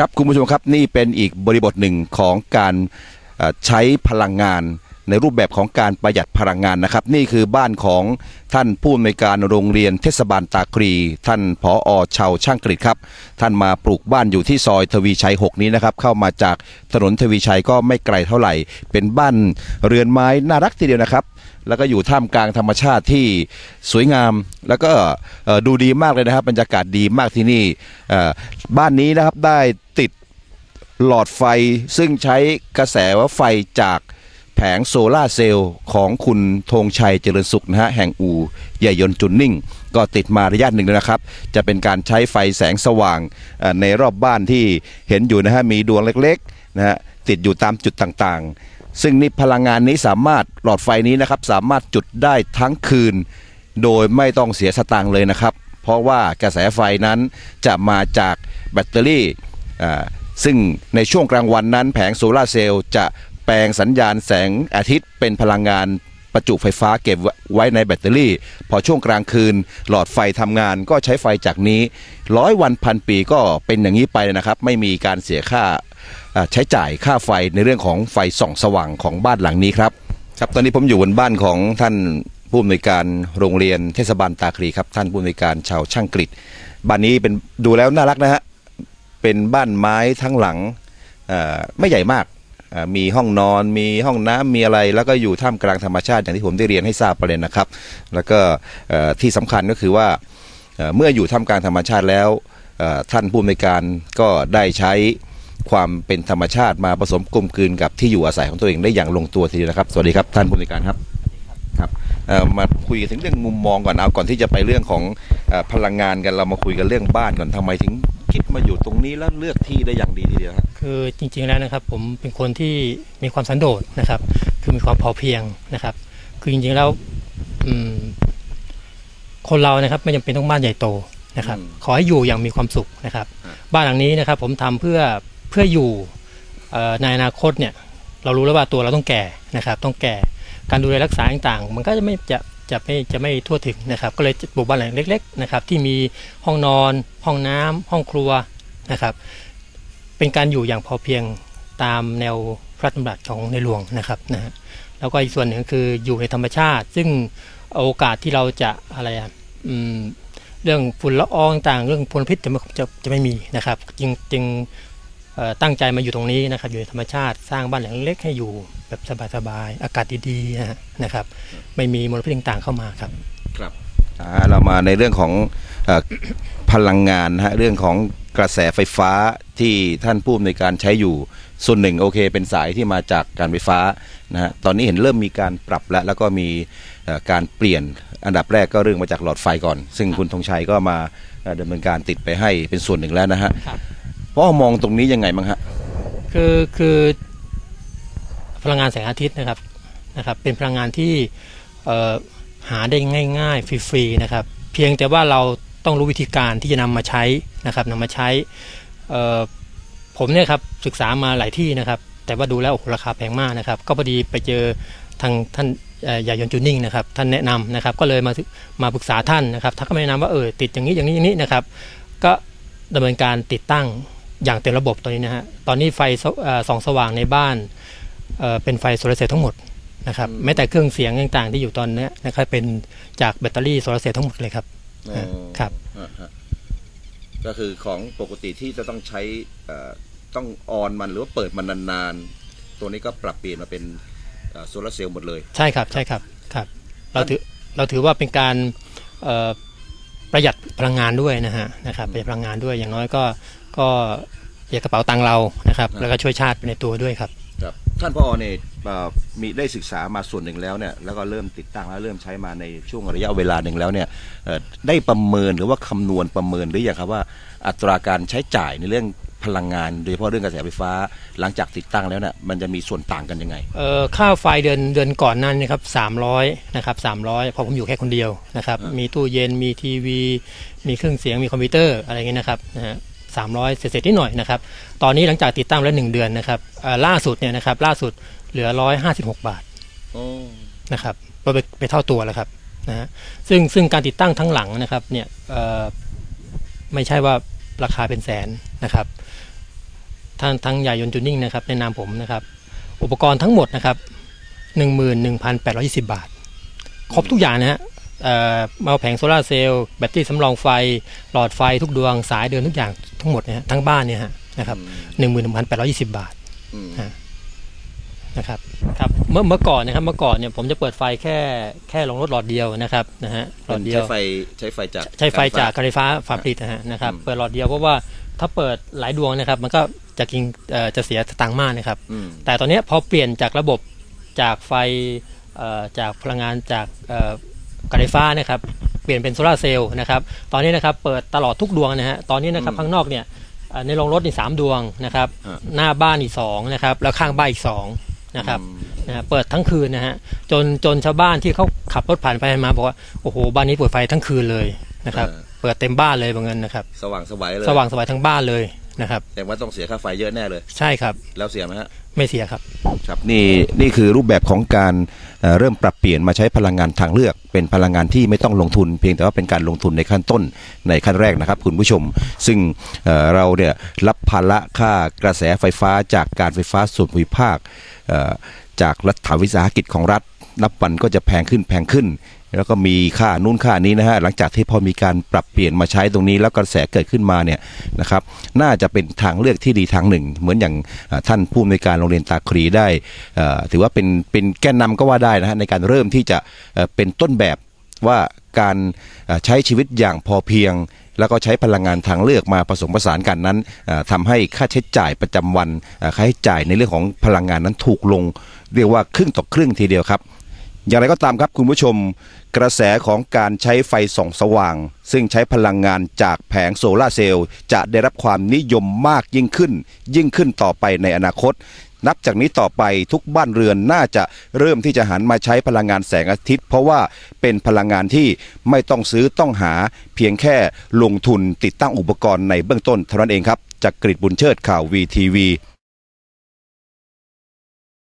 ครับคุณผู้ชมครับนี่เป็นอีกบริบทหนึ่งของการใช้พลังงานในรูปแบบของการประหยัดพลังงานนะครับ นี่คือบ้านของท่านผู้อำนวยการโรงเรียนเทศบาลตาครี ท่านผออชาวช่างกฤษครับ ท่านมาปลูกบ้านอยู่ที่ซอยทวีชัย 6 นี้นะครับ เข้ามาจากถนนทวีชัยก็ไม่ไกลเท่าไหร่ เป็นบ้านเรือนไม้น่ารักทีเดียวนะครับ แล้วก็อยู่ท่ามกลางธรรมชาติที่สวยงาม แล้วก็ดูดีมากเลยนะครับ บรรยากาศดีมากที่นี่บ้านนี้นะครับได้ติดหลอดไฟซึ่งใช้กระแสไฟจากแผงโซลาเซลล์ของคุณธงชัยเจริญสุขนะฮะแห่งอู่ใหญ่ยนจุนนิ่ง ก็ติดมาระยะหนึ่งแล้วนะครับ จะเป็นการใช้ไฟแสงสว่างในรอบบ้านที่เห็นอยู่นะฮะมีดวงเล็กๆนะฮะติดอยู่ตามจุดต่างๆ ซึ่งนี่พลังงานนี้สามารถหลอดไฟนี้นะครับสามารถจุดได้ทั้งคืน โดยไม่ต้องเสียสตางค์เลยนะครับ เพราะว่ากระแสไฟนั้นจะมาจากแบตเตอรี่ ซึ่งในช่วงกลางวันนั้นแผงโซลาร์เซลล์จะแปลงสัญญาณแสงอาทิตย์เป็นพลังงาน ประจุไฟฟ้าเก็บไว้ในแบตเตอรี่ พอช่วงกลางคืน หลอดไฟทำงานก็ใช้ไฟจากนี้ร้อยวันพันปีก็เป็นอย่างนี้ไปนะครับ ไม่มีการเสียค่าใช้จ่ายค่าไฟในเรื่องของไฟส่องสว่างของบ้านหลังนี้ครับครับตอนนี้ผมอยู่บนบ้านของท่านผู้อำนวยการโรงเรียนเทศบาลตาคลีครับท่านผู้อำนวยการชาวช่างกฤษบ้านนี้เป็นดูแล้วน่ารักนะฮะเป็นบ้านไม้ทั้งหลังไม่ใหญ่มาก มีห้องนอน มีห้องน้ำมีอะไร แล้วก็อยู่ท่ามกลางธรรมชาติอย่างที่ผมได้เรียนให้ทราบไปเลยนะครับ แล้วก็ที่สำคัญก็คือว่าเมื่ออยู่ท่ามกลางธรรมชาติแล้วท่านผู้อำนการก็ได้ใช้ความเป็นธรรมชาติมาผสมกลมกลืนกับที่อยู่อาศัยของตัวเองได้อย่างลงตัวทีเดียวนะครับ สวัสดีครับท่านผู้อำนการครับครับมาคุยถึงเรื่องมุมมองก่อนเอาก่อนที่จะไปเรื่องของอพลังงานกันเรามาคุยกันเรื่องบ้านก่อนทำไมถึง คิดมาอยู่ตรงนี้แล้วเลือกที่ได้อย่างดีทีเดียวครับคือจริงๆแล้วนะครับ ผมเป็นคนที่มีความสันโดษนะครับ คือมีความพอเพียงนะครับ คือจริงๆแล้วอืมคนเรานะครับไม่จำเป็นต้องบ้านใหญ่โตนะครับอืมขอให้อยู่อย่างมีความสุขนะครับครับบ้านหลังนี้นะครับ ผมทำเพื่อเพื่ออยู่เอ่อในอนาคตเนี่ย เรารู้แล้วว่าตัวเราต้องแก่นะครับ ต้องแก่การดูแลรักษาต่างๆ มันก็จะไม่จะ จะไม่จะไม่ทั่วถึงนะครับ ก็เลยปลูกบ้านหลังเล็ก ๆ นะครับ ที่มีห้องนอน ห้องน้ำห้องครัวนะครับ เป็นการอยู่อย่างพอเพียงตามแนวพระราชดำรัสของในหลวงนะครับนะฮะแล้วก็อีกส่วนหนึ่งคืออยู่ในธรรมชาติ ซึ่งโอกาสที่เราจะอะไรอะอืมเรื่องฝุ่นละอองต่างเรื่องพลพิษจะไม่จะจะไม่มีนะครับ จึงจึง ตั้งใจมาอยู่ตรงนี้นะครับ อยู่ในธรรมชาติสร้างบ้านหลังเล็กให้อยู่แบบสบายๆอากาศดีๆนะฮะนะครับ ไม่มีมลพิษต่างๆเข้ามาครับครับอ่าเรามาในเรื่องของเออพลังงานนะฮะเรื่องของกระแสไฟฟ้าที่ท่านผู้อำนวยการใช้อยู่ส่วนหนึ่งโอเค เป็นสายที่มาจากการไฟฟ้านะฮะตอนนี้เห็นเริ่มมีการปรับแล้วแล้วก็มีเอ่อการเปลี่ยนอันดับแรกก็เรื่องมาจากหลอดไฟก่อน ซึ่งคุณธงชัยก็มาเอ่อดำเนินการติดไปให้เป็นส่วนหนึ่งแล้วนะฮะครับเพราะว่ามองตรงนี้ยังไงบ้างฮะคือคือพลังงานแสงอาทิตย์นะครับนะครับเป็นพลังงานที่หาได้ง่ายๆฟรีๆนะครับเพียงแต่ว่าเราต้องรู้วิธีการที่จะนำมาใช้นะครับนำมาใช้ผมเนี่ยครับศึกษามาหลายที่นะครับ แต่ว่าดูแล้วโอ้ราคาแพงมากนะครับ ก็พอดีไปเจอทางท่านเอ่อใหญ่ยนจูนิ่งนะครับท่านแนะนำนะครับ ก็เลยมามาปรึกษาท่านนะครับท่านก็แนะนำว่าเออติดอย่างนี้อย่างนี้อย่างนี้นะครับ ก็ดำเนินการติดตั้ง อย่างเต็มระบบตอนนี้นะฮะตอนนี้ไฟสเอ่อส่องสว่างในบ้านเอ่อเป็นไฟโซลาร์เซลล์ทั้งหมดนะครับแม้แต่เครื่องเสียงต่างๆ ที่อยู่ตอนเนี้ยนะครับเป็นจากแบตเตอรี่โซลาร์เซลล์ทั้งหมดเลยครับอ๋อครับฮะฮะก็คือของปกติที่จะต้องใช้เอ่อต้องออนมันหรือว่าเปิดมันนานๆ ตัวนี้ก็ปรับเปลี่ยนมาเป็นโซลาร์เซลล์หมดเลย ใช่ครับใช่ครับครับเราถือเราถือว่าเป็นการเอ่อประหยัดพลังงานด้วยนะฮะนะครับประหยัดพลังงานด้วยอย่างน้อยก็ ก็ประหยัดกระเป๋าตังค์เรานะครับ แล้วก็ช่วยชาติไปในตัวด้วยครับ ครับ ท่านพอเนี่ยเอ่อมีได้ศึกษามาส่วนหนึ่งแล้วเนี่ยแล้วก็เริ่มติดตั้งแล้วเริ่มใช้มาในช่วงระยะเวลาหนึ่งแล้วเนี่ยเอ่อได้ประเมินหรือว่าคำนวณประเมินหรือยังครับว่าอัตราการใช้จ่ายในเรื่องพลังงานโดยเฉพาะเรื่องกระแสไฟฟ้าหลังจากติดตั้งแล้วเนี่ยมันจะมีส่วนต่างกันยังไงเอ่อค่าไฟเดือนเดือนก่อนนั้นนะครับสามร้อยนะครับสามร้อยเพราะผมอยู่แค่คนเดียวนะครับอ่ามีมีตู้เย็นมีทีวี มีเครื่องเสียงมีคอมพิวเตอร์อะไรเงี้ยนะครับนะฮะ สามร้อยเศษๆนิดหน่อยนะครับ ตอนนี้หลังจากติดตั้งแล้วหนึ่งเดือนนะครับเอ่อล่าสุดเนี่ยนะครับล่าสุดเหลือร้อยห้าสิบหกบาทนะครับก็ไปไปเท่าตัวแล้วครับนะฮะซึ่งซึ่งการติดตั้งทั้งหลังนะครับเนี่ยเอ่อไม่ใช่ว่าราคาเป็นแสนนะครับทางทางใหญ่ยนต์จูนิ่งนะครับในนามผมนะครับ อุปกรณ์ทั้งหมดนะครับหนึ่งหมื่นหนึ่งพันแปดร้อยี่สิบาท ครบทุกอย่างนะฮะ เอ่อมาแผงโซลาร์เซลล์แบตเตอรี่สำรองไฟ หลอดไฟทุกดวงสายเดินทุกอย่างทั้งหมดเนี่ยฮะทั้งบ้านเนี่ยฮะนะครับหนึ่งหมื่นหนึ่งพันแปดร้อยี่สิบาทอืมนะครับครับเมื่อเมื่อก่อนนะครับเมื่อก่อนเนี่ยผมจะเปิดไฟแค่แค่ลงรถหลอดเดียวนะครับนะฮะหลอดเดียวใช้ไฟใช้ไฟจากใช้ไฟจากรการไฟฟ้าฝ่ายผลิตนะฮะนะครับอืมเปิดหลอดเดียวเพราะว่าถ้าเปิดหลายดวงนะครับ มันก็จะกินเอ่อจะเสียสตังค์มากนะครับอืมแต่ตอนเนี้ยพอเปลี่ยนจากระบบจากไฟเอ่อจากพลังงานจากเอ่อ การไฟฟ้านะครับเปลี่ยนเป็นโซลาร์เซลล์นะครับตอนนี้นะครับเปิดตลอดทุกดวงนะฮะตอนนี้นะครับข้างนอกเนี่ยเอ่อในโรงรถนี่สามดวงนะครับหน้าบ้านอีกสองนะครับแล้วข้างบ้านอีกสองนะครับนะฮะเปิดทั้งคืนนะฮะจนจนชาวบ้านที่เขาขับรถผ่านไปมาบอกว่าโอ้โหบ้านนี้เปิดไฟทั้งคืนเลยนะครับเออเปิดเต็มบ้านเลยบางเงินนะครับ สว่างสวัยเลยสว่างสวายทั้งบ้านเลย นะครับ แต่ว่าต้องเสียค่าไฟเยอะแน่เลย ใช่ครับ แล้วเสียไหมฮะไม่เสียครับ ครับนี่นี่คือรูปแบบของการเอ่อเริ่มปรับเปลี่ยนมาใช้พลังงานทางเลือก เป็นพลังงานที่ไม่ต้องลงทุน เพียงแต่ว่าเป็นการลงทุนในขั้นต้นในขั้นแรกนะครับคุณผู้ชม ซึ่งเอ่อเราเนี่ยรับภาระค่ากระแสไฟฟ้าจากการไฟฟ้าส่วนภูมิภาคเอ่อจากรัฐวิสาหกิจของรัฐนับวันก็จะแพงขึ้นแพงขึ้น แล้วก็มีค่านู่นค่านี้นะฮะหลังจากที่พอมีการปรับเปลี่ยนมาใช้ตรงนี้แล้วกระแสเกิดขึ้นมาเนี่ยนะครับน่าจะเป็นทางเลือกที่ดีทางหนึ่ง เหมือนอย่างท่านผู้อำนวยการโรงเรียนตาครีได้ ถือว่าเป็นเป็นแกนนำก็ว่าได้นะฮะในการเริ่มที่จะเป็นต้นแบบว่าการใช้ชีวิตอย่างพอเพียง แล้วก็ใช้พลังงานทางเลือกมาผสมผสานกันนั้นเอ่อทำให้ค่าใช้จ่ายประจำวันค่าใช้จ่ายในเรื่องของพลังงานนั้นถูกลง เรียกว่าครึ่งต่อครึ่งทีเดียวครับ อย่างไรก็ตามครับคุณผู้ชม กระแสของการใช้ไฟส่องสว่าง ซึ่งใช้พลังงานจากแผงโซลาร์เซลล์จะได้รับความนิยมมากยิ่งขึ้น ยิ่งขึ้นต่อไปในอนาคต นับจากนี้ต่อไปทุกบ้านเรือนน่าจะเริ่มที่จะหันมาใช้พลังงานแสงอาทิตย์ เพราะว่าเป็นพลังงานที่ไม่ต้องซื้อต้องหา เพียงแค่ลงทุนติดตั้งอุปกรณ์ในเบื้องต้นเท่านั้นเองครับจากกริดบุญเชิดข่าววีทีวี